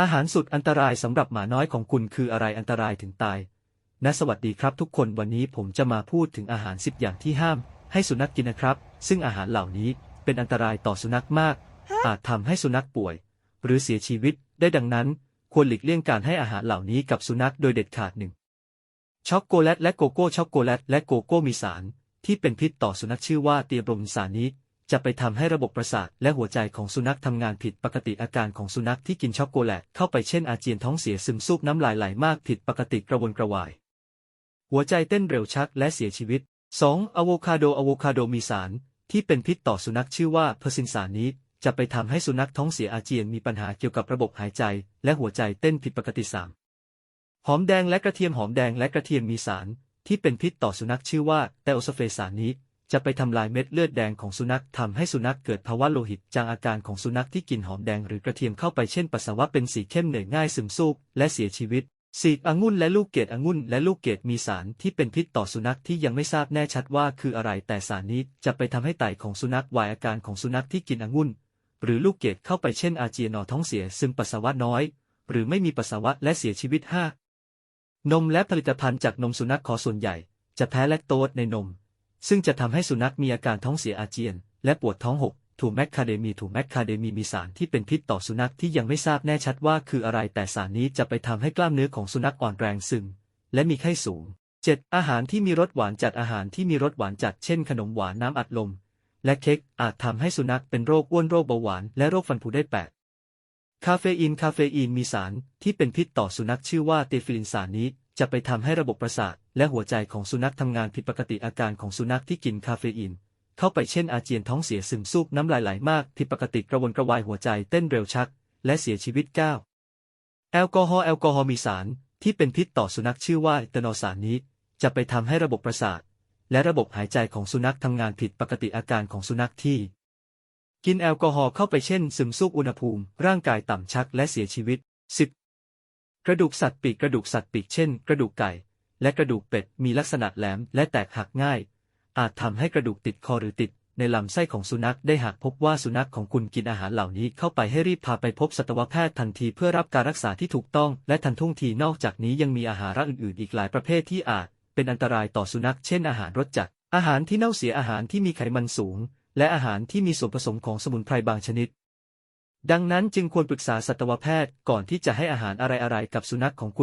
อาหารสุดอันตรายสำหรับหมาน้อยของคุณคืออะไรอันตรายถึงตาย นะสวัสดีครับทุกคนวันนี้ผมจะมาพูดถึงอาหาร 10 อย่างที่ห้าม ให้สุนัขกินนะครับ ซึ่งอาหารเหล่านี้เป็นอันตรายต่อสุนัขมาก อาจทำให้สุนัขป่วย หรือเสียชีวิตได้ดังนั้น ควรหลีกเลี่ยงการให้อาหารเหล่านี้กับสุนัขโดยเด็ดขาดหนึ่งช็อกโกแลตและโกโก้ช็อกโกแลตและโกโก้มีสาร ที่เป็นพิษต่อสุนัขชื่อว่าเตียบรมสารนี้ จะไปทำให้ระบบประสาทและหัวใจของสุนัขทำงานผิดปกติอาการของสุนัขที่กินช็อกโกแลตเข้าไปเช่นอาเจียนท้องเสียซึมซูบน้ำลายไหลมากผิดปกติกระวนกระวาย หัวใจเต้นเร็วชักและเสียชีวิต 2. อะโวคาโดอะโวคาโดมีสาร ที่เป็นพิษต่อสุนัขชื่อว่าเพอร์ซินสารนี้ จะไปทำให้สุนัขท้องเสียอาเจียนมีปัญหาเกี่ยวกับระบบหายใจ และหัวใจเต้นผิดปกติ 3. หอมแดงและกระเทียมหอมแดงและกระเทียมมีสาร ที่เป็นพิษต่อสุนัขชื่อว่าไตโอโซเฟสารนี้ จะไปทำลายเม็ดเลือดแดงของสุนัขทำให้สุนัขเกิดภาวะโลหิตจางอาการของสุนัขที่กินหอมแดงหรือกระเทียมเข้าไปเช่นปัสสาวะเป็นสีเข้มเหนื่อยง่ายซึมซูบและเสียชีวิตสีกองุ่นและลูกเกดองุ่นและลูกเกดมีสารที่เป็นพิษต่อสุนัขที่ยังไม่ทราบแน่ชัดว่าคืออะไรแต่สารนี้จะไปทำให้ไตของสุนัขวายอาการของสุนัขที่กินองุ่น หรือลูกเกดเข้าไปเช่นอาเจียนนอท้องเสียซึมปัสสาวะน้อย หรือไม่มีปัสสาวะและเสียชีวิต 5. นมและผลิตภัณฑ์จากนมสุนัขขอส่วนใหญ่ จะแพ้แลคโตสในนม ซึ่งจะทำให้สุนัขมีอาการท้องเสียอาเจียน และปวดท้องหกถูแมคคาเดมีถูแมคคาเดมีมีสารที่เป็นพิษต่อสุนัขที่ยังไม่ทราบแน่ชัดว่าคืออะไรแต่สารนี้จะไปทำให้กล้ามเนื้อของสุนัขอ่อนแรงซึม และมีไข้สูง 7. อาหารที่มีรสหวานจัดอาหารที่มีรสหวานจัดเช่นขนมหวานน้ำอัดลม และเค้กอาจทำให้สุนัขเป็นโรคอ้วนโรคเบาหวานและโรคฟันผุได้ 8. คาเฟอีนคาเฟอีนมีสารที่เป็นพิษต่อสุนัขชื่อว่าเตฟิลินสารนี้ จะไปทำให้ระบบประสาทและหัวใจของสุนัขทำงานผิดปกติอาการของสุนัขที่กินคาเฟอีน เข้าไปเช่นอาเจียนท้องเสียซึมซูบน้ำลายไหลมากผิดปกติกระวนกระวายหัวใจเต้นเร็วชัก และเสียชีวิต 9. แอลกอฮอล์แอลกอฮอล์มีสารที่เป็นพิษต่อสุนัขชื่อว่าเอตานอลสารนี้ จะไปทำให้ระบบประสาทและระบบหายใจของสุนัขทำงานผิดปกติอาการของสุนัขที่ กินแอลกอฮอล์เข้าไปเช่น ซึมซูบอุณหภูมิ ร่างกายต่ำชักและเสียชีวิต 10. กระดูกสัตว์ปีกกระดูกสัตว์ปีกเช่น กระดูกไก่ และกระดูกเป็ดมีลักษณะแหลมและแตกหักง่าย อาจทำให้กระดูกติดคอหรือติด ในลำไส้ของสุนัขได้หากพบว่าสุนัขของคุณกินอาหารเหล่านี้เข้าไปให้รีบพาไปพบสัตวแพทย์ทันทีเพื่อรับการรักษาที่ถูกต้อง และทันท่วงทีนอกจากนี้ยังมีอาหารอื่นๆ อีกหลายประเภทที่อาจ เป็นอันตรายต่อสุนัข เช่นอาหารรสจัดอาหารที่เน่าเสียอาหารที่มีไขมันสูง และอาหารที่มีส่วนผสมของสมุนไพรบางชนิด ดังนั้นจึงควรปรึกษาสัตวแพทย์ก่อนที่จะให้อาหารอะไรๆกับสุนัขของคุณ